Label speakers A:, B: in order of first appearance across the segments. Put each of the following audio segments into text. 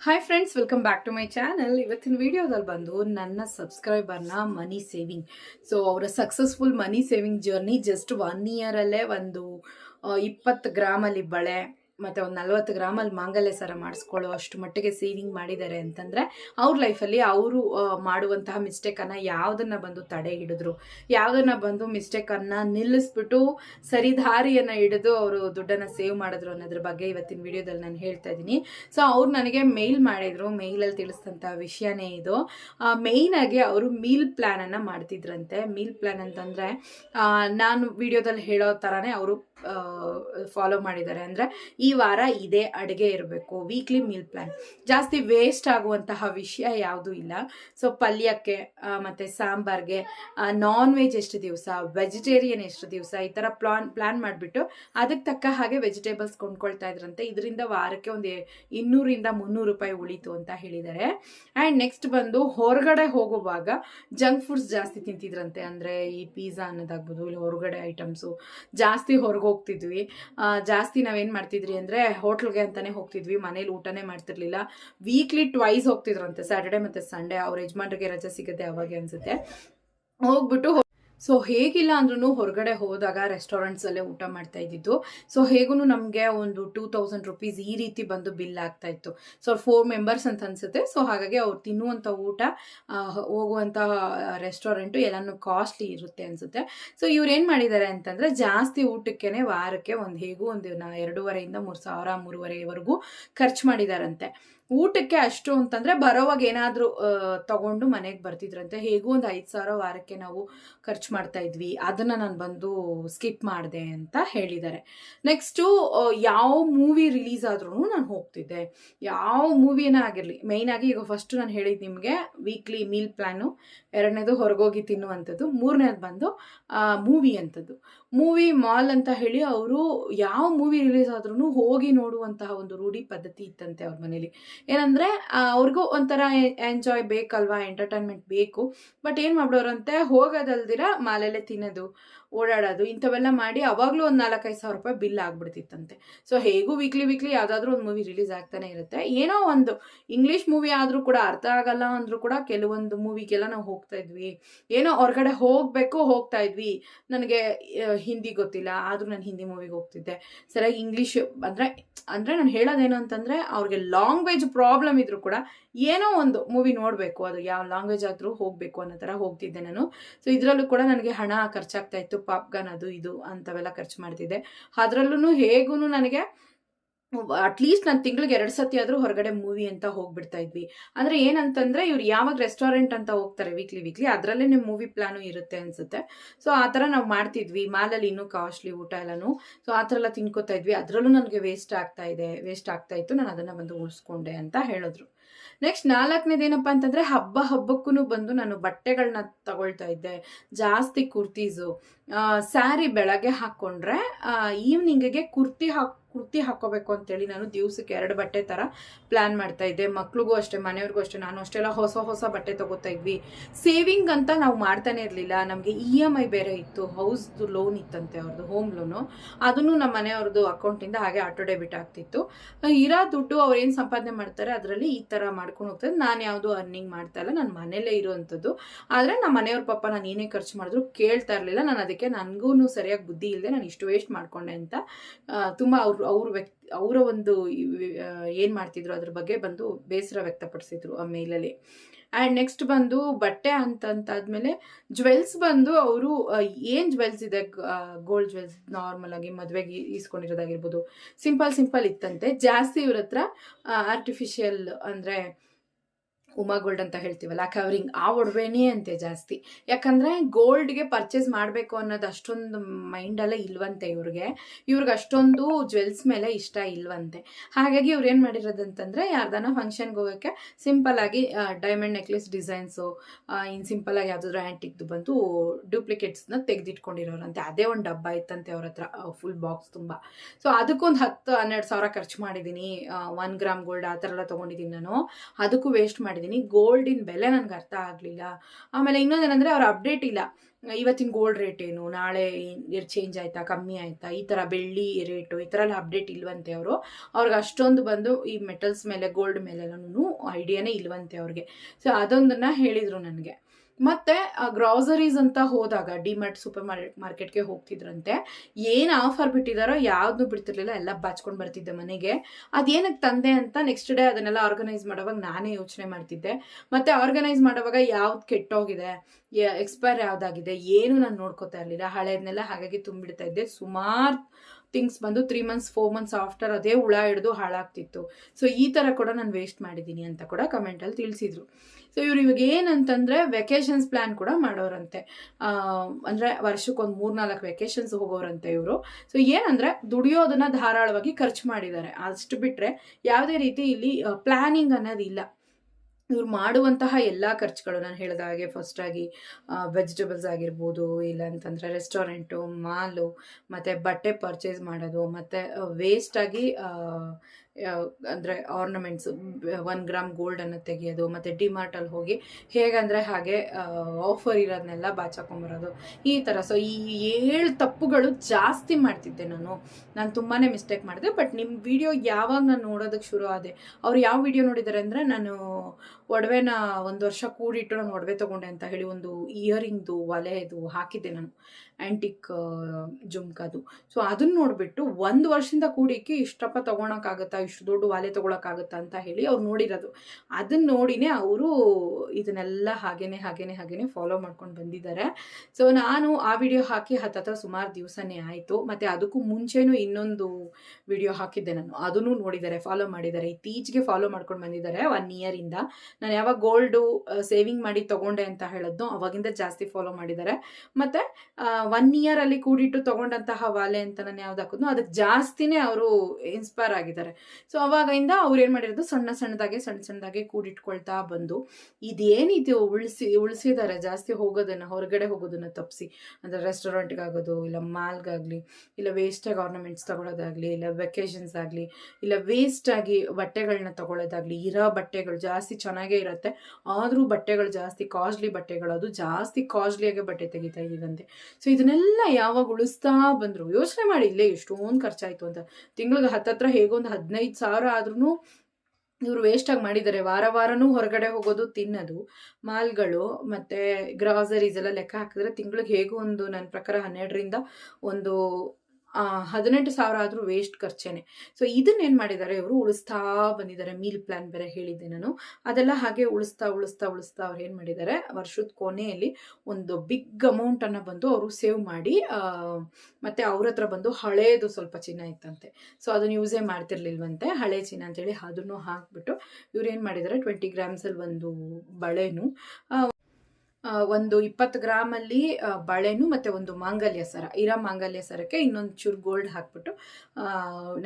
A: Hi friends welcome back to my channel ಇವತ್ತಿನ ವಿಡಿಯೋದಲ್ಲಿ ಬಂದು ನನ್ನ ಸಬ್ಸ್ಕ್ರೈಬರ್ನ ಮನಿ ಸೇವಿಂಗ್ ಸೊ ಅವರ successful money saving journey just one ಇಯರಲ್ಲೇ ಒಂದು ಇಪ್ಪತ್ತು ಗ್ರಾಮಲ್ಲಿ ಬಳೆ ಮತ್ತು ಒಂದು ನಲ್ವತ್ತು ಗ್ರಾಮಲ್ಲಿ ಮಾಂಗಲ್ಯ ಸರ ಮಾಡಿಸ್ಕೊಳ್ಳೋ ಅಷ್ಟು ಮಟ್ಟಿಗೆ ಸೇವಿಂಗ್ ಮಾಡಿದ್ದಾರೆ ಅಂತಂದರೆ ಅವ್ರ ಲೈಫಲ್ಲಿ ಅವರು ಮಾಡುವಂತಹ ಮಿಸ್ಟೇಕನ್ನು ಯಾವುದನ್ನು ಬಂದು ತಡೆ ಹಿಡಿದ್ರು. ಯಾವುದನ್ನು ಬಂದು ಮಿಸ್ಟೇಕನ್ನು ನಿಲ್ಲಿಸ್ಬಿಟ್ಟು ಸರಿದಾರಿಯನ್ನು ಹಿಡಿದು ಅವರು ದುಡ್ಡನ್ನು ಸೇವ್ ಮಾಡಿದ್ರು ಅನ್ನೋದ್ರ ಬಗ್ಗೆ ಇವತ್ತಿನ ವಿಡಿಯೋದಲ್ಲಿ ನಾನು ಹೇಳ್ತಾ ಇದ್ದೀನಿ. ಸೊ ಅವ್ರು ನನಗೆ ಮೇಲ್ ಮಾಡಿದ್ರು ಮೇಲಲ್ಲಿ ತಿಳಿಸಿದಂಥ ವಿಷಯನೇ ಇದು. ಮೇಯ್ನಾಗಿ ಅವರು ಮೀಲ್ ಪ್ಲ್ಯಾನನ್ನು ಮಾಡ್ತಿದ್ರಂತೆ. ಮೀಲ್ ಪ್ಲ್ಯಾನ್ ಅಂತಂದರೆ ನಾನು ವಿಡಿಯೋದಲ್ಲಿ ಹೇಳೋ ಥರನೇ ಅವರು ಫಾಲೋ ಮಾಡಿದ್ದಾರೆ. ಅಂದರೆ ಈ ವಾರ ಇದೇ ಅಡುಗೆ ಇರಬೇಕು ವೀಕ್ಲಿ ಮೀಲ್ ಪ್ಲ್ಯಾನ್ ಜಾಸ್ತಿ ವೇಸ್ಟ್ ಆಗುವಂತಹ ವಿಷಯ ಯಾವುದೂ ಇಲ್ಲ. ಸೊ ಪಲ್ಯಕ್ಕೆ ಮತ್ತು ಸಾಂಬಾರ್ಗೆ ನಾನ್ ವೆಜ್ ಎಷ್ಟು ದಿವಸ ವೆಜಿಟೇರಿಯನ್ ಎಷ್ಟು ದಿವಸ, ಈ ಥರ ಪ್ಲಾನ್ ಪ್ಲ್ಯಾನ್ ಮಾಡಿಬಿಟ್ಟು ಅದಕ್ಕೆ ತಕ್ಕ ಹಾಗೆ ವೆಜಿಟೇಬಲ್ಸ್ ಕೊಂಡ್ಕೊಳ್ತಾ ಇದ್ರಂತೆ. ಇದರಿಂದ ವಾರಕ್ಕೆ ಒಂದು ಇನ್ನೂರಿಂದ ಮುನ್ನೂರು ರೂಪಾಯಿ ಉಳಿತು ಅಂತ ಹೇಳಿದ್ದಾರೆ. ಆ್ಯಂಡ್ ನೆಕ್ಸ್ಟ್ ಬಂದು ಹೊರಗಡೆ ಹೋಗುವಾಗ ಜಂಕ್ ಫುಡ್ಸ್ ಜಾಸ್ತಿ ತಿಂತಿದ್ರಂತೆ. ಅಂದರೆ ಈ ಪಿಜ್ಜಾ ಅನ್ನೋದಾಗ್ಬೋದು, ಇಲ್ಲಿ ಹೊರಗಡೆ ಐಟಮ್ಸು ಜಾಸ್ತಿ ಹೊರಗೆ ಹೋಗ್ತಿದ್ವಿ. ಜಾಸ್ತಿ ನಾವೇನು ಮಾಡ್ತಿದ್ರಿ ಅಂದರೆ ಹೋಟ್ಲ್ಗೆ ಅಂತಲೇ ಹೋಗ್ತಿದ್ವಿ. ಮನೇಲಿ ಊಟನೇ ಮಾಡ್ತಿರ್ಲಿಲ್ಲ. ವೀಕ್ಲಿ ಟ್ವೈಸ್ ಹೋಗ್ತಿದ್ರಂತೆ. ಸ್ಯಾಟರ್ಡೆ ಮತ್ತು ಸಂಡೇ ಅವ್ರ ಯಜಮಾನ್ರಿಗೆ ರಜೆ ಸಿಗುತ್ತೆ ಅವಾಗೆ ಅನಿಸುತ್ತೆ. ಹೋಗ್ಬಿಟ್ಟು ಸೊ ಹೇಗಿಲ್ಲ ಅಂದ್ರೂ ಹೊರಗಡೆ ಹೋದಾಗ ರೆಸ್ಟೋರೆಂಟ್ಸಲ್ಲೇ ಊಟ ಮಾಡ್ತಾ ಇದ್ದಿದ್ದು. ಸೊ ಹೇಗೂ ನಮಗೆ ಒಂದು ಟೂ ತೌಸಂಡ್ ರುಪೀಸ್ ಈ ರೀತಿ ಬಂದು ಬಿಲ್ ಆಗ್ತಾ ಇತ್ತು. ಸೊ ಫೋರ್ ಮೆಂಬರ್ಸ್ ಅಂತ ಅನ್ಸುತ್ತೆ. ಸೊ ಹಾಗಾಗಿ ಅವ್ರು ತಿನ್ನುವಂಥ ಊಟ ಹೋಗುವಂಥ ರೆಸ್ಟೋರೆಂಟು ಎಲ್ಲನೂ ಕಾಸ್ಟ್ಲಿ ಇರುತ್ತೆ ಅನ್ಸುತ್ತೆ. ಸೊ ಇವ್ರು ಏನು ಮಾಡಿದ್ದಾರೆ ಅಂತಂದರೆ ಜಾಸ್ತಿ ಊಟಕ್ಕೇ ವಾರಕ್ಕೆ ಒಂದು ಹೇಗೂ ಒಂದು ಎರಡೂವರೆಯಿಂದ ಮೂರು ಸಾವಿರ ಮೂರುವರೆವರೆಗೂ ಖರ್ಚು ಮಾಡಿದಾರಂತೆ. ಊಟಕ್ಕೆ ಅಷ್ಟು ಅಂತಂದರೆ ಬರೋವಾಗ ಏನಾದರೂ ತಗೊಂಡು ಮನೆಗೆ ಬರ್ತಿದ್ರಂತೆ. ಹೇಗೂ ಒಂದು ಐದು ಸಾವಿರ ವಾರಕ್ಕೆ ನಾವು ಖರ್ಚು ಮಾಡ್ತಾ ಇದ್ವಿ. ಅದನ್ನು ನಾನು ಬಂದು ಸ್ಕಿಪ್ ಮಾಡಿದೆ ಅಂತ ಹೇಳಿದ್ದಾರೆ ನೆಕ್ಸ್ಟು ಯಾವ ಮೂವಿ ರಿಲೀಸ್ ಆದ್ರೂ ನಾನು ಹೋಗ್ತಿದ್ದೆ. ಯಾವ ಮೂವಿನೇ ಆಗಿರಲಿ ಮೇಯ್ನಾಗಿ ಈಗ ಫಸ್ಟು ನಾನು ಹೇಳಿದ್ದು ನಿಮಗೆ ವೀಕ್ಲಿ ಮೀಲ್ ಪ್ಲ್ಯಾನು ಎರಡನೇದು ಹೊರಗೋಗಿ ತಿನ್ನುವಂಥದ್ದು. ಮೂರನೇದು ಬಂದು ಮೂವಿ ಅಂಥದ್ದು ಮೂವಿ ಮಾಲ್ ಅಂತ ಹೇಳಿ ಅವರು ಯಾವ ಮೂವಿ ರಿಲೀಸ್ ಆದ್ರೂ ಹೋಗಿ ನೋಡುವಂತಹ ಒಂದು ರೂಢಿ ಪದ್ಧತಿ ಇತ್ತಂತೆ ಅವ್ರ ಮನೇಲಿ. ಏನಂದರೆ ಅವ್ರಿಗೂ ಒಂಥರ ಎಂಜಾಯ್ ಬೇಕಲ್ವಾ ಎಂಟರ್ಟೈನ್ಮೆಂಟ್ ಬೇಕು. ಬಟ್ ಏನು ಮಾಡೋರಂತೆ ಹೋಗೋದಲ್ದಿರ ಮಾಲಲ್ಲೇ ತಿನ್ನೋದು, ಓಡಾಡೋದು, ಇಂಥವೆಲ್ಲ ಮಾಡಿ ಅವಾಗಲೂ ಒಂದು ನಾಲ್ಕೈದು ಸಾವಿರ ರೂಪಾಯಿ ಬಿಲ್ ಆಗ್ಬಿಡ್ತಿತ್ತಂತೆ. ಸೊ ಹೇಗೂ ವೀಕ್ಲಿ ವೀಕ್ಲಿ ಯಾವುದಾದ್ರೂ ಒಂದು ಮೂವಿ ರಿಲೀಸ್ ಆಗ್ತಾನೆ ಇರುತ್ತೆ. ಏನೋ ಒಂದು ಇಂಗ್ಲೀಷ್ ಮೂವಿ ಆದರೂ ಕೂಡ ಅರ್ಥ ಆಗಲ್ಲ ಅಂದರೂ ಕೂಡ ಕೆಲವೊಂದು ಮೂವಿಗೆಲ್ಲ ನಾವು ಹೋಗ್ತಾ ಇದ್ವಿ. ಏನೋ ಹೊರಗಡೆ ಹೋಗಬೇಕು, ಹೋಗ್ತಾ ಇದ್ವಿ. ನನಗೆ ಹಿಂದಿ ಗೊತ್ತಿಲ್ಲ, ಆದರೂ ನಾನು ಹಿಂದಿ ಮೂವಿಗೆ ಹೋಗ್ತಿದ್ದೆ. ಸರಿಯಾಗಿ ಇಂಗ್ಲೀಷ್ ಅಂದರೆ ಅಂದರೆ ನಾನು ಹೇಳೋದೇನು ಅಂತಂದರೆ, ಅವ್ರಿಗೆ ಲಾಂಗ್ವೇಜ್ ಪ್ರಾಬ್ಲಮ್ ಇದ್ದರೂ ಕೂಡ ಏನೋ ಒಂದು ಮೂವಿ ನೋಡಬೇಕು, ಅದು ಯಾವ ಲಾಂಗ್ವೇಜ್ ಆದರೂ ಹೋಗಬೇಕು ಅನ್ನೋ ಥರ ಹೋಗ್ತಿದ್ದೆ ನಾನು. ಸೊ ಇದರಲ್ಲೂ ಕೂಡ ನನಗೆ ಹಣ ಖರ್ಚಾಗ್ತಾ ಇತ್ತು ಪಾಪ್ಗನ್ ಅದು ಇದು ಅಂಥವೆಲ್ಲ ಖರ್ಚು ಮಾಡ್ತಿದ್ದೆ. ಅದರಲ್ಲೂ ಹೇಗೂ ನನಗೆ ಅಟ್ಲೀಸ್ಟ್ ನಾನು ತಿಂಗಳಿಗೆ ಎರಡು ಸತಿ ಆದರೂ ಹೊರಗಡೆ ಮೂವಿ ಅಂತ ಹೋಗ್ಬಿಡ್ತಾ ಇದ್ವಿ. ಅಂದರೆ ಏನಂತಂದರೆ ಇವ್ರು ಯಾವಾಗ ರೆಸ್ಟೋರೆಂಟ್ ಅಂತ ಹೋಗ್ತಾರೆ ವೀಕ್ಲಿ ವೀಕ್ಲಿ ಅದರಲ್ಲೇ ನಿಮ್ಮ ಮೂವಿ ಪ್ಲಾನು ಇರುತ್ತೆ ಅನಿಸುತ್ತೆ. ಸೊ ಆ ಥರ ನಾವು ಮಾಡ್ತಿದ್ವಿ. ಮಾಲಲ್ಲಿ ಇನ್ನೂ ಕಾಸ್ಟ್ಲಿ ಊಟ ಎಲ್ಲನೂ. ಸೊ ಆ ಥರ ಎಲ್ಲ ತಿನ್ಕೋತಾ ಇದ್ವಿ. ಅದರಲ್ಲೂ ನನಗೆ ವೇಸ್ಟ್ ಆಗ್ತಾ ಇದೆ. ವೇಸ್ಟ್ ಆಗ್ತಾ ಇತ್ತು. ನಾನು ಅದನ್ನು ಬಂದು ಉಳಿಸ್ಕೊಂಡೆ ಅಂತ ಹೇಳಿದ್ರು. ನೆಕ್ಸ್ಟ್ ನಾಲ್ಕನೇದೇನಪ್ಪ ಅಂತಂದರೆ ಹಬ್ಬ ಹಬ್ಬಕ್ಕೂ ಬಂದು ನಾನು ಬಟ್ಟೆಗಳನ್ನ ತಗೊಳ್ತಾ ಇದ್ದೆ. ಜಾಸ್ತಿ ಕುರ್ತೀಸು. ಸ್ಯಾರಿ ಬೆಳಗ್ಗೆ ಹಾಕ್ಕೊಂಡ್ರೆ ಈವ್ನಿಂಗಿಗೆ ಕುರ್ತಿ ಹಾಕ್ ಕುರ್ತಿ ಹಾಕ್ಕೋಬೇಕು ಅಂತೇಳಿ ನಾನು ದಿವಸಕ್ಕೆ ಎರಡು ಬಟ್ಟೆ ಥರ ಪ್ಲ್ಯಾನ್ ಮಾಡ್ತಾ ಇದ್ದೆ. ಮಕ್ಳಿಗೂ ಅಷ್ಟೇ, ಮನೆಯವ್ರಿಗೂ ಅಷ್ಟೇ. ನಾನು ಅಷ್ಟೆಲ್ಲ ಹೊಸ ಹೊಸ ಬಟ್ಟೆ ತೊಗೋತಾ ಇದ್ವಿ. ಸೇವಿಂಗ್ ಅಂತ ನಾವು ಮಾಡ್ತಾನೆ ಇರಲಿಲ್ಲ. ನಮಗೆ ಇ ಎಂ ಐ ಬೇರೆ ಇತ್ತು. ಹೌಸ್ದು ಲೋನ್ ಇತ್ತಂತೆ ಅವ್ರದ್ದು ಹೋಮ್ ಲೋನು ಅದನ್ನು ನಮ್ಮ ಮನೆಯವ್ರದ್ದು ಅಕೌಂಟಿಂದ ಹಾಗೆ ಆಟೋ ಡೆಬಿಟ್ ಆಗ್ತಿತ್ತು. ಇರೋ ದುಡ್ಡು ಅವ್ರೇನು ಸಂಪಾದನೆ ಮಾಡ್ತಾರೆ, ಅದರಲ್ಲಿ ಈ ಥರ ಮಾಡ್ಕೊಂಡು ಹೋಗ್ತಾರೆ. ನಾನು ಯಾವುದು ಅರ್ನಿಂಗ್ ಮಾಡ್ತಾ ಇಲ್ಲ. ನಾನು ಮನೇಲೇ ಇರುವಂಥದ್ದು ಆದರೆ ನಮ್ಮ ಮನೆಯವ್ರ ಪಾಪ ನಾನು ಏನೇ ಖರ್ಚು ಮಾಡಿದ್ರು ಕೇಳ್ತಾ ಇರಲಿಲ್ಲ. ನಾನು ಅದಕ್ಕೆ ನನಗೂ ಸರಿಯಾಗಿ ಬುದ್ಧಿ ಇಲ್ಲದೆ ನಾನು ಇಷ್ಟು ವೇಸ್ಟ್ ಮಾಡ್ಕೊಂಡೆ ಅಂತ ತುಂಬ ಅವ್ರು ಅವ್ರ ವ್ಯಕ್ತಿ, ಅವರ ಒಂದು ಏನು ಮಾಡ್ತಿದ್ರು ಅದ್ರ ಬಗ್ಗೆ ಬಂದು ಬೇಸರ ವ್ಯಕ್ತಪಡಿಸಿದ್ರು ಆ ಮೇಲಲ್ಲಿ. ಆ್ಯಂಡ್ ನೆಕ್ಸ್ಟ್ ಬಂದು ಬಟ್ಟೆ ಅಂತ ಅಂತಾದ್ಮೇಲೆ ಜ್ವೆಲ್ಸ್ ಬಂದು ಅವರು ಏನು ಜ್ವೆಲ್ಸ್ ಇದೆ ಗೋಲ್ಡ್ ಜ್ವೆಲ್ಸ್ ನಾರ್ಮಲ್ ಆಗಿ ಮದುವೆಗೆ ಈಸ್ಕೊಂಡಿರೋದಾಗಿರ್ಬೋದು. ಸಿಂಪಲ್ ಸಿಂಪಲ್ ಇತ್ತಂತೆ. ಜಾಸ್ತಿ ಇವ್ರ ಹತ್ರ ಆರ್ಟಿಫಿಷಿಯಲ್ ಅಂದರೆ ಉಮಾ ಗೋಲ್ಡ್ ಅಂತ ಹೇಳ್ತೀವಲ್ಲ ಕವರಿಂಗ್ ಆ ಒಡವೆನೇ ಅಂತೆ ಜಾಸ್ತಿ. ಯಾಕಂದರೆ ಗೋಲ್ಡ್ಗೆ ಪರ್ಚೇಸ್ ಮಾಡಬೇಕು ಅನ್ನೋದು ಅಷ್ಟೊಂದು ಮೈಂಡಲ್ಲೇ ಇಲ್ವಂತೆ ಇವ್ರಿಗೆ. ಇವ್ರಿಗೆ ಅಷ್ಟೊಂದು ಜ್ಯುವೆಲ್ಸ್ ಮೇಲೆ ಇಷ್ಟ ಇಲ್ವಂತೆ. ಹಾಗಾಗಿ ಇವ್ರು ಏನು ಮಾಡಿರೋದಂತಂದರೆ, ಯಾರ್ದಾನ ಫಂಕ್ಷನ್ಗೆ ಹೋಗೋಕ್ಕೆ ಆಗಿ ಡೈಮಂಡ್ ನೆಕ್ಲೆಸ್ ಡಿಸೈನ್ಸು ಇನ್ನು ಆಗಿ ಯಾವುದಾದ್ರೂ ಆ್ಯಂಟಿಕ್ದು ಬಂದು ಡೂಪ್ಲಿಕೇಟ್ಸ್ನ ತೆಗೆದಿಟ್ಕೊಂಡಿರೋರಂತೆ. ಅದೇ ಒಂದು ಡಬ್ಬ ಇತ್ತಂತೆ ಅವ್ರ ಹತ್ರ ಫುಲ್ ಬಾಕ್ಸ್ ತುಂಬ. ಸೊ ಅದಕ್ಕೊಂದು ಹತ್ತು ಹನ್ನೆರಡು ಸಾವಿರ ಖರ್ಚು ಮಾಡಿದ್ದೀನಿ ಒನ್ ಗ್ರಾಮ್ ಗೋಲ್ಡ್ ಆ ಥರ ಎಲ್ಲ ತೊಗೊಂಡಿದ್ದೀನಿ ನಾನು. ಅದಕ್ಕೂ ವೇಸ್ಟ್ ಮಾಡಿದ್ದೀನಿ ಮಾಡಿದ್ದೀನಿ ಗೋಲ್ಡಿನ ಬೆಲೆ ನನಗೆ ಅರ್ಥ ಆಗಲಿಲ್ಲ. ಆಮೇಲೆ ಇನ್ನೊಂದೇನೆಂದರೆ ಅವ್ರ ಅಪ್ಡೇಟ್ ಇಲ್ಲ. ಇವತ್ತಿನ ಗೋಲ್ಡ್ ರೇಟ್ ಏನು? ನಾಳೆ ಚೇಂಜ್ ಆಯಿತಾ? ಕಮ್ಮಿ ಆಯಿತಾ? ಈ ಥರ ಬೆಳ್ಳಿ ರೇಟು ಈ ಥರ ಎಲ್ಲ ಅಪ್ಡೇಟ್ ಇಲ್ವಂತೆ ಅವರು. ಅವ್ರಿಗೆ ಅಷ್ಟೊಂದು ಬಂದು ಈ ಮೆಟಲ್ಸ್ ಮೇಲೆ ಗೋಲ್ಡ್ ಮೇಲೆಲ್ಲೂ ಐಡಿಯಾನೇ ಇಲ್ವಂತೆ ಅವ್ರಿಗೆ. ಸೊ ಅದೊಂದನ್ನು ಹೇಳಿದರು ನನಗೆ. ಮತ್ತು ಗ್ರೌಸರೀಸ್ ಅಂತ ಹೋದಾಗ ಡಿಮಾರ್ಟ್ ಸೂಪರ್ ಮಾರ್ಕೆಟ್ ಮಾರ್ಕೆಟ್ಗೆ ಹೋಗ್ತಿದ್ರಂತೆ, ಏನು ಆಫರ್ ಬಿಟ್ಟಿದಾರೋ ಯಾವ್ದು ಬಿಡ್ತಿರ್ಲಿಲ್ಲ, ಎಲ್ಲ ಬಾಚ್ಕೊಂಡು ಬರ್ತಿದ್ದೆ ಮನೆಗೆ. ಅದೇನಕ್ಕೆ ತಂದೆ ಅಂತ ನೆಕ್ಸ್ಟ್ ಡೇ ಅದನ್ನೆಲ್ಲ ಆರ್ಗನೈಸ್ ಮಾಡೋವಾಗ ನಾನೇ ಯೋಚನೆ ಮಾಡ್ತಿದ್ದೆ. ಮತ್ತು ಆರ್ಗನೈಸ್ ಮಾಡೋವಾಗ ಯಾವ್ದು ಕೆಟ್ಟೋಗಿದೆ ಎಕ್ಸ್ಪೈರ್ ಯಾವುದಾಗಿದೆ, ಏನು ನಾನು ನೋಡ್ಕೋತಾ ಇರಲಿಲ್ಲ ಹಳೇದನ್ನೆಲ್ಲ ಹಾಗಾಗಿ ತುಂಬಿಡ್ತಾ ಇದ್ದೆ. ಸುಮಾರು ಥಿಂಗ್ಸ್ ಬಂದು three months four months after ಅದೇ ಹುಳ ಹಿಡಿದು ಹಾಳಾಗ್ತಿತ್ತು. ಸೊ ಈ ಥರ ಕೂಡ ನಾನು ವೇಸ್ಟ್ ಮಾಡಿದ್ದೀನಿ ಅಂತ ಕೂಡ ಕಮೆಂಟಲ್ಲಿ ತಿಳಿಸಿದ್ರು. ಸೊ ಇವರು ಇವಾಗ ಏನಂತಂದರೆ ವೆಕೇಷನ್ಸ್ ಪ್ಲ್ಯಾನ್ ಕೂಡ ಮಾಡೋರಂತೆ. ಅಂದರೆ ಮೂರು ನಾಲ್ಕು ವೆಕೇಷನ್ಸ್ ಹೋಗೋರಂತೆ ಇವರು. ಸೊ ಏನಂದರೆ ದುಡಿಯೋದನ್ನು ಧಾರಾಳವಾಗಿ ಖರ್ಚು ಮಾಡಿದ್ದಾರೆ. ಅಷ್ಟು ಬಿಟ್ಟರೆ ಯಾವುದೇ ರೀತಿ ಇಲ್ಲಿ ಪ್ಲ್ಯಾನಿಂಗ್ ಅನ್ನೋದಿಲ್ಲ. ಇವ್ರು ಮಾಡುವಂತಹ ಎಲ್ಲ ಖರ್ಚುಗಳು ನಾನು ಹೇಳಿದ ಹಾಗೆ ಫಸ್ಟಾಗಿ ವೆಜಿಟೇಬಲ್ಸ್ ಆಗಿರ್ಬೋದು, ಇಲ್ಲ ಅಂತಂದರೆ ರೆಸ್ಟೋರೆಂಟು ಮಾಲು, ಮತ್ತು ಬಟ್ಟೆ ಪರ್ಚೇಸ್ ಮಾಡೋದು, ಮತ್ತು ವೇಸ್ಟಾಗಿ ಅಂದರೆ ಆರ್ನಮೆಂಟ್ಸ್ ಒನ್ ಗ್ರಾಮ್ ಗೋಲ್ಡನ್ನು ತೆಗೆಯೋದು, ಮತ್ತು ಡಿಮಾರ್ಟಲ್ಲಿ ಹೋಗಿ ಹೇಗಂದರೆ ಹಾಗೆ ಆಫರ್ ಇರೋದನ್ನೆಲ್ಲ ಬಾಚಾಕೊಂಬರೋದು ಈ ಥರ ಸೊ ಈ ಏಳು ತಪ್ಪುಗಳು ಜಾಸ್ತಿ ಮಾಡ್ತಿದ್ದೆ ನಾನು. ನಾನು ತುಂಬಾ ಮಿಸ್ಟೇಕ್ ಮಾಡಿದೆ ಬಟ್ ನಿಮ್ಮ ವಿಡಿಯೋ ಯಾವಾಗ ನಾನು ನೋಡೋದಕ್ಕೆ ಶುರು ಆದೆ, ಅವ್ರು ಯಾವ ವಿಡಿಯೋ ನೋಡಿದ್ದಾರೆ ಅಂದರೆ ನಾನು ಒಡವೆನ ಒಂದು ವರ್ಷ ಕೂಡಿಟ್ಟು ನಾನು ಒಡವೆ ತೊಗೊಂಡೆ ಅಂತ ಹೇಳಿ ಒಂದು ಇಯರಿಂಗ್ದು ಒಲೆದು ಹಾಕಿದ್ದೆ ನಾನು. ಆ್ಯಂಟಿಕ್ ಜುಮ್ಕದು. ಸೊ ಅದನ್ನ ನೋಡಿಬಿಟ್ಟು ಒಂದು ವರ್ಷದಿಂದ ಕೂಡಿಕ್ಕೆ ಇಷ್ಟಪ್ಪ ತೊಗೊಳಕ್ಕಾಗತ್ತಾ, ಇಷ್ಟು ದೊಡ್ಡ ವಾಲೆ ತೊಗೊಳಕ್ಕಾಗತ್ತಾ ಅಂತ ಹೇಳಿ ಅವ್ರು ನೋಡಿರೋದು. ಅದನ್ನ ನೋಡಿನೇ ಅವರು ಇದನ್ನೆಲ್ಲ ಹಾಗೇನೆ ಹಾಗೇನೆ ಹಾಗೇನೆ ಫಾಲೋ ಮಾಡ್ಕೊಂಡು ಬಂದಿದ್ದಾರೆ ಸೊ ನಾನು ಆ ವಿಡಿಯೋ ಹಾಕಿ ಹತ್ತತ್ರ ಸುಮಾರು ದಿವಸನೇ ಆಯಿತು. ಮತ್ತು ಅದಕ್ಕೂ ಮುಂಚೆನೂ ಇನ್ನೊಂದು ವಿಡಿಯೋ ಹಾಕಿದ್ದೆ ನಾನು. ಅದನ್ನು ನೋಡಿದ್ದಾರೆ ಫಾಲೋ ಮಾಡಿದ್ದಾರೆ ಇತ್ತೀಚೆಗೆ ಫಾಲೋ ಮಾಡ್ಕೊಂಡು ಬಂದಿದ್ದಾರೆ ಒನ್ ಇಯರಿಂದ ನಾನು ಯಾವಾಗ ಗೋಲ್ಡು ಸೇವಿಂಗ್ ಮಾಡಿ ತೊಗೊಂಡೆ ಅಂತ ಹೇಳಿದ್ನೋ, ಅವಾಗಿಂದ ಜಾಸ್ತಿ ಫಾಲೋ ಮಾಡಿದ್ದಾರೆ ಮತ್ತು ಒನ್ ಅಲ್ಲಿ ಕೂಡಿಟ್ಟು ತಗೊಂಡಂತಹ ವಾಲೆ ಅಂತ ನಾನು ಯಾವ್ದು ಹಾಕಿದ್ನೋ ಅದಕ್ಕೆ ಜಾಸ್ತಿನೇ ಅವರು ಇನ್ಸ್ಪೈರ್ ಆಗಿದ್ದಾರೆ. ಸೊ ಅವಾಗಿಂದ ಅವ್ರು ಏನು ಮಾಡಿರೋದು, ಸಣ್ಣ ಸಣ್ಣದಾಗೆ ಸಣ್ಣ ಸಣ್ಣದಾಗೆ ಕೂಡಿಟ್ಕೊಳ್ತಾ ಬಂದು ಇದೇನಿದೆಯೋ ಉಳಿಸಿ ಉಳಿಸಿದ್ದಾರೆ ಜಾಸ್ತಿ ಹೋಗೋದನ್ನು, ಹೊರಗಡೆ ಹೋಗೋದನ್ನು ತಪ್ಪಿಸಿ ಅಂದರೆ ರೆಸ್ಟೋರೆಂಟ್ಗಾಗೋದು ಇಲ್ಲ ಮಾಲ್ಗಾಗಲಿ ಇಲ್ಲ ವೇಸ್ಟಾಗಿ ಆರ್ನಮೆಂಟ್ಸ್ ತಗೊಳ್ಳೋದಾಗ್ಲಿ ಇಲ್ಲ ವೆಕೇಷನ್ಸ್ ಆಗಲಿ, ಇಲ್ಲ ವೇಸ್ಟಾಗಿ ಬಟ್ಟೆಗಳನ್ನ ತಗೊಳ್ಳೋದಾಗ್ಲಿ ಇರೋ ಬಟ್ಟೆಗಳು ಜಾಸ್ತಿ ಚೆನ್ನಾಗೇ ಇರುತ್ತೆ. ಆದರೂ ಬಟ್ಟೆಗಳು ಜಾಸ್ತಿ ಕಾಸ್ಟ್ಲಿ ಬಟ್ಟೆಗಳು, ಅದು ಜಾಸ್ತಿ ಕಾಸ್ಟ್ಲಿಯಾಗೆ ಬಟ್ಟೆ ತೆಗಿತಾ ಇದ್ದೀವಂತೆ ಸೊ ಇದನ್ನೆಲ್ಲ ಯಾವಾಗ ಉಳಿಸ್ತಾ ಬಂದರು? ಯೋಚನೆ ಮಾಡಿ, ಇಲ್ಲೇ ಎಷ್ಟೊಂದು ಖರ್ಚಾಯಿತು ಅಂತ. ತಿಂಗಳಿಗೆ ಹತ್ತತ್ರ ಹೇಗೊಂದು ಹದಿನೈದು ಸಾವಿರ ಆದ್ರೂ ಇವರು ವೇಸ್ಟಾಗಿ ಮಾಡಿದ್ದಾರೆ ವಾರ ವಾರನೂ ಹೊರಗಡೆ ಹೋಗೋದು ತಿನ್ನೋದು, ಮಾಲ್ಗಳು ಮತ್ತು ಗ್ರಾಸರೀಸ್ ಎಲ್ಲ ಲೆಕ್ಕ ಹಾಕಿದ್ರೆ ತಿಂಗಳಿಗೆ ಹೇಗೂ ಒಂದು ನನ್ನ ಪ್ರಕಾರ ಹನ್ನೆರಡರಿಂದ ಒಂದು ಹದಿನೆಂಟು ಸಾವಿರ ಆದರೂ ವೇಸ್ಟ್ ಖರ್ಚೇನೆ. ಸೊ ಇದನ್ನೇನು ಮಾಡಿದ್ದಾರೆ ಇವರು ಉಳಿಸ್ತಾ ಬಂದಿದ್ದಾರೆ ಮೀಲ್ ಪ್ಲ್ಯಾನ್ ಬೇರೆ ಹೇಳಿದ್ದೆ ನಾನು. ಅದೆಲ್ಲ ಹಾಗೆ ಉಳಿಸ್ತಾ ಉಳಿಸ್ತಾ ಉಳಿಸ್ತಾ ಅವ್ರು ಏನು ಮಾಡಿದ್ದಾರೆ ವರ್ಷದ ಕೊನೆಯಲ್ಲಿ ಒಂದು ಬಿಗ್ ಅಮೌಂಟನ್ನು ಬಂದು ಅವರು ಸೇವ್ ಮಾಡಿ ಮತ್ತು ಅವ್ರ ಹತ್ರ ಬಂದು ಹಳೇದು ಸ್ವಲ್ಪ ಚಿನ್ನ ಇತ್ತಂತೆ. ಸೊ ಅದನ್ನು ಯೂಸೇ ಮಾಡ್ತಿರ್ಲಿಲ್ವಂತೆ, ಹಳೆ ಚಿನ್ನ ಅಂತೇಳಿ ಅದನ್ನು ಹಾಕ್ಬಿಟ್ಟು ಇವ್ರು ಏನು ಮಾಡಿದ್ದಾರೆ ಟ್ವೆಂಟಿ ಗ್ರಾಮ್ಸಲ್ಲಿ ಒಂದು ಬಳೆನು ಒಂದು ಇಪ್ಪತ್ತು ಗ್ರಾಮಲ್ಲಿ ಬಳೆನು ಮತ್ತು ಒಂದು ಮಾಂಗಲ್ಯ ಸರ. ಇರೋ ಮಾಂಗಲ್ಯ ಸರಕ್ಕೆ ಇನ್ನೊಂದು ಚೂರು ಗೋಲ್ಡ್ ಹಾಕ್ಬಿಟ್ಟು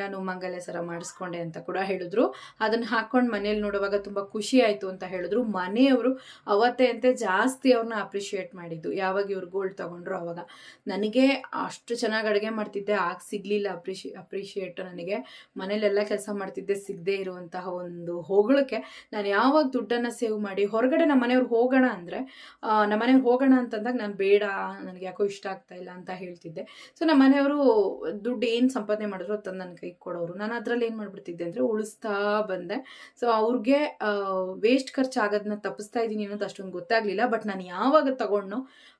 A: ನಾನು ಮಾಂಗಲ್ಯ ಸರ ಮಾಡಿಸ್ಕೊಂಡೆ ಅಂತ ಕೂಡ ಹೇಳಿದ್ರು. ಅದನ್ನು ಹಾಕ್ಕೊಂಡು ಮನೇಲಿ ನೋಡುವಾಗ ತುಂಬ ಖುಷಿ ಆಯಿತು ಅಂತ ಹೇಳಿದ್ರು. ಮನೆಯವರು ಅವತ್ತೇ ಅಂತೆ ಜಾಸ್ತಿ ಅವ್ರನ್ನ ಅಪ್ರಿಷಿಯೇಟ್ ಮಾಡಿದ್ದು. ಯಾವಾಗ ಇವ್ರು ಗೋಲ್ಡ್ ತಗೊಂಡ್ರು ಅವಾಗ. ನನಗೆ ಅಷ್ಟು ಚೆನ್ನಾಗಿ ಅಡುಗೆ ಮಾಡ್ತಿದ್ದೆ, ಆಗ ಸಿಗಲಿಲ್ಲ ಅಪ್ರಿಷಿ ಅಪ್ರಿಷಿಯೇಟ್ ನನಗೆ. ಮನೇಲೆಲ್ಲ ಕೆಲಸ ಮಾಡ್ತಿದ್ದೆ, ಸಿಗದೆ ಇರುವಂತಹ ಒಂದು ಹೊಗಳಕ್ಕೆ. ನಾನು ಯಾವಾಗ ದುಡ್ಡನ್ನು ಸೇವ್ ಮಾಡಿ, ಹೊರಗಡೆ ನಮ್ಮ ಮನೆಯವ್ರು ಹೋಗೋಣ ಅಂದರೆ ನಮ್ಮ ಮನೆಗೆ ಹೋಗೋಣ ಅಂತಂದಾಗ ನಾನು ಬೇಡ, ನನಗೆ ಯಾಕೋ ಇಷ್ಟ ಆಗ್ತಾ ಇಲ್ಲ ಅಂತ ಹೇಳ್ತಿದ್ದೆ. ಸೊ ನಮ್ಮ ಮನೆಯವರು ದುಡ್ಡು ಏನು ಸಂಪಾದನೆ ಮಾಡಿದ್ರು ತಂದು ನನ್ನ ಕೈಗೆ ಕೊಡೋರು. ನಾನು ಅದರಲ್ಲಿ ಏನು ಮಾಡಿಬಿಡ್ತಿದ್ದೆ ಅಂದರೆ ಉಳಿಸ್ತಾ ಬಂದೆ. ಸೊ ಅವ್ರಿಗೆ ವೇಸ್ಟ್ ಖರ್ಚು ಆಗೋದನ್ನ ತಪ್ಪಿಸ್ತಾ ಇದ್ದೀನಿ ಅನ್ನೋದು ಅಷ್ಟೊಂದು ಗೊತ್ತಾಗಲಿಲ್ಲ ಬಟ್ ನಾನು ಯಾವಾಗ ತಗೊಂಡು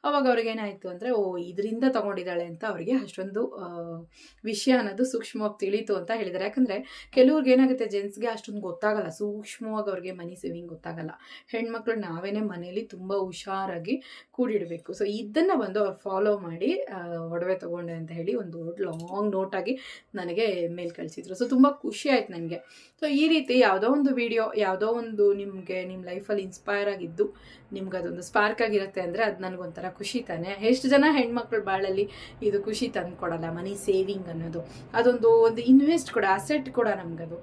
A: ಅವಾಗ ಅವ್ರಿಗೆ ಏನಾಯಿತು ಅಂದರೆ, ಓ, ಇದರಿಂದ ತೊಗೊಂಡಿದ್ದಾಳೆ ಅಂತ ಅವರಿಗೆ ಅಷ್ಟೊಂದು ವಿಷಯ ಅನ್ನೋದು ಸೂಕ್ಷ್ಮವಾಗಿ ತಿಳಿಯಿತು ಅಂತ ಹೇಳಿದ್ದಾರೆ. ಯಾಕಂದರೆ ಕೆಲವ್ರಿಗೆ ಏನಾಗುತ್ತೆ, ಜೆಂಟ್ಸ್ಗೆ ಅಷ್ಟೊಂದು ಗೊತ್ತಾಗಲ್ಲ. ಸೂಕ್ಷ್ಮವಾಗಿ ಅವ್ರಿಗೆ ಮನಿ ಸೇವಿಂಗ್ ಗೊತ್ತಾಗಲ್ಲ. ಹೆಣ್ಮಕ್ಳು ನಾವೇನೇ ಮನೇಲಿ ತುಂಬ ಹುಷಾರಾಗಿ ಕೂಡಿಡಬೇಕು. ಸೊ ಇದನ್ನು ಬಂದು ಅವ್ರು ಫಾಲೋ ಮಾಡಿ ಒಡವೆ ತೊಗೊಂಡೆ ಅಂತ ಹೇಳಿ ಒಂದು ಲಾಂಗ್ ನೋಟಾಗಿ ನನಗೆ ಮೇಲ್ ಕಳಿಸಿದ್ರು. ಸೊ ತುಂಬ ಖುಷಿ ಆಯ್ತು ನನಗೆ. ಸೊ ಈ ರೀತಿ ಯಾವುದೋ ಒಂದು ವಿಡಿಯೋ ಯಾವುದೋ ಒಂದು ನಿಮಗೆ ನಿಮ್ಮ ಲೈಫಲ್ಲಿ ಇನ್ಸ್ಪೈರ್ ಆಗಿದ್ದು, ನಿಮ್ಗೆ ಅದೊಂದು ಸ್ಪಾರ್ಕ್ ಆಗಿರುತ್ತೆ ಅಂದರೆ ಅದು ನನಗೊಂಥರ ಖುಷಿ ತಾನೆ. ಎಷ್ಟು ಜನ ಹೆಣ್ಮಕ್ಳು ಬಾಳಲ್ಲಿ ಇದು ಖುಷಿ ತಂದು ಕೊಡಲ್ಲ, ಮನಿ ಸೇವಿಂಗ್ ಅನ್ನೋದು. ಅದೊಂದು ಒಂದು ಇನ್ವೆಸ್ಟ್ ಕೂಡ ಅಸೆಟ್ ಕೂಡ ನಮಗದು.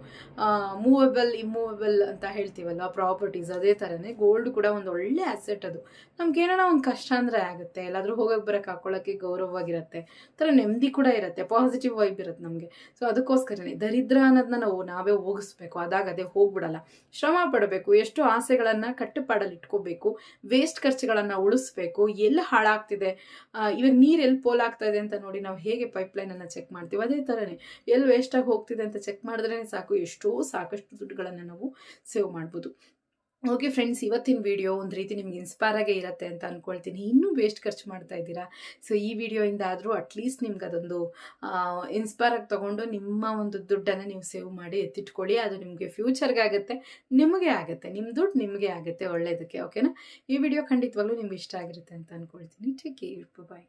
A: ಮೂವಬಲ್ ಇಮ್ಮೂವಬಲ್ ಅಂತ ಹೇಳ್ತೀವಲ್ವ ಪ್ರಾಪರ್ಟೀಸ್ ಅದೇ ಥರನೇ ಗೋಲ್ಡ್ ಕೂಡ ಒಂದು ಒಳ್ಳೆ ಅಸೆಟ್ ಅದು. ನಮ್ಗೆ ಏನಾರ ಒಂದು ಕಷ್ಟ ಅಂದರೆ ಆಗುತ್ತೆ. ಎಲ್ಲಾದರೂ ಹೋಗಕ್ಕೆ ಬರೋಕ್ಕೆ ಹಾಕೊಳ್ಳೋಕ್ಕೆ ಗೌರವವಾಗಿರುತ್ತೆ. ಥರ ನೆಮ್ಮದಿ ಕೂಡ ಇರುತ್ತೆ. ಪಾಸಿಟಿವ್ ವೈಬ್ ಇರುತ್ತೆ ನಮಗೆ. ಸೊ ಅದಕ್ಕೋಸ್ಕರನೇ ದರಿದ್ರ ಅನ್ನೋದನ್ನ ನಾವು, ನಾವೇ ಹೋಗಿಸ್ಬೇಕು. ಅದಾಗ ಅದೇ ಹೋಗ್ಬಿಡಲ್ಲ. ಶ್ರಮ ಪಡಬೇಕು. ಎಷ್ಟು ಆಸೆಗಳನ್ನು ಕಟ್ಟುಪಾಡಲ್ಲಿ ಇಟ್ಕೋಬೇಕು ವೇಸ್ಟ್ ಖರ್ಚುಗಳನ್ನು ಉಳಿಸ್ಬೇಕು. ಎಲ್ಲಿ ಹಾಳಾಗ್ತಿದೆ. ಇವಾಗ ನೀರು ಎಲ್ಲಿ ಪೋಲಾಗ್ತಾ ಇದೆ ಅಂತ ನೋಡಿ ನಾವು ಹೇಗೆ ಪೈಪ್ಲೈನನ್ನು ಚೆಕ್ ಮಾಡ್ತೀವಿ? ಅದೇ ಥರನೇ ಎಲ್ಲಿ ವೇಸ್ಟಾಗಿ ಹೋಗ್ತಿದೆ ಅಂತ ಚೆಕ್ ಮಾಡಿದ್ರೇ ಸಾಕು. ಎಷ್ಟೋ ಸಾಕಷ್ಟು ದುಡ್ಡುಗಳನ್ನು ನಾವು ಸೇವ್ ಮಾಡ್ಬೋದು. ಓಕೆ ಫ್ರೆಂಡ್ಸ್, ಇವತ್ತಿನ ವಿಡಿಯೋ ಒಂದು ರೀತಿ ನಿಮ್ಗೆ ಇನ್ಸ್ಪೈರ್ ಆಗೇ ಇರುತ್ತೆ ಅಂತ ಅಂದ್ಕೊಳ್ತೀನಿ ಇನ್ನೂ ವೇಸ್ಟ್ ಖರ್ಚು ಮಾಡ್ತಾ ಇದ್ದೀರಾ? ಸೊ ಈ ವಿಡಿಯೋಯಿಂದ ಆದರೂ ಅಟ್ಲೀಸ್ಟ್ ನಿಮ್ಗೆ ಅದೊಂದು ಇನ್ಸ್ಪೈರ್ ಆಗಿ ತೊಗೊಂಡು ನಿಮ್ಮ ಒಂದು ದುಡ್ಡನ್ನು ನೀವು ಸೇವ್ ಮಾಡಿ ಎತ್ತಿಟ್ಕೊಳ್ಳಿ. ಅದು ನಿಮಗೆ ಫ್ಯೂಚರ್ಗೆ ಆಗುತ್ತೆ, ನಿಮಗೆ ಆಗುತ್ತೆ. ನಿಮ್ಮ ದುಡ್ಡು ನಿಮಗೆ ಆಗುತ್ತೆ ಒಳ್ಳೆಯದಕ್ಕೆ ಓಕೆನಾ ಈ ವಿಡಿಯೋ ಖಂಡಿತವಾಗ್ಲೂ ನಿಮ್ಗೆ ಇಷ್ಟ ಆಗಿರುತ್ತೆ ಅಂತ ಅಂದ್ಕೊಳ್ತೀನಿ ಟೇಕ್ ಕೇರ್ ಬಾಯ್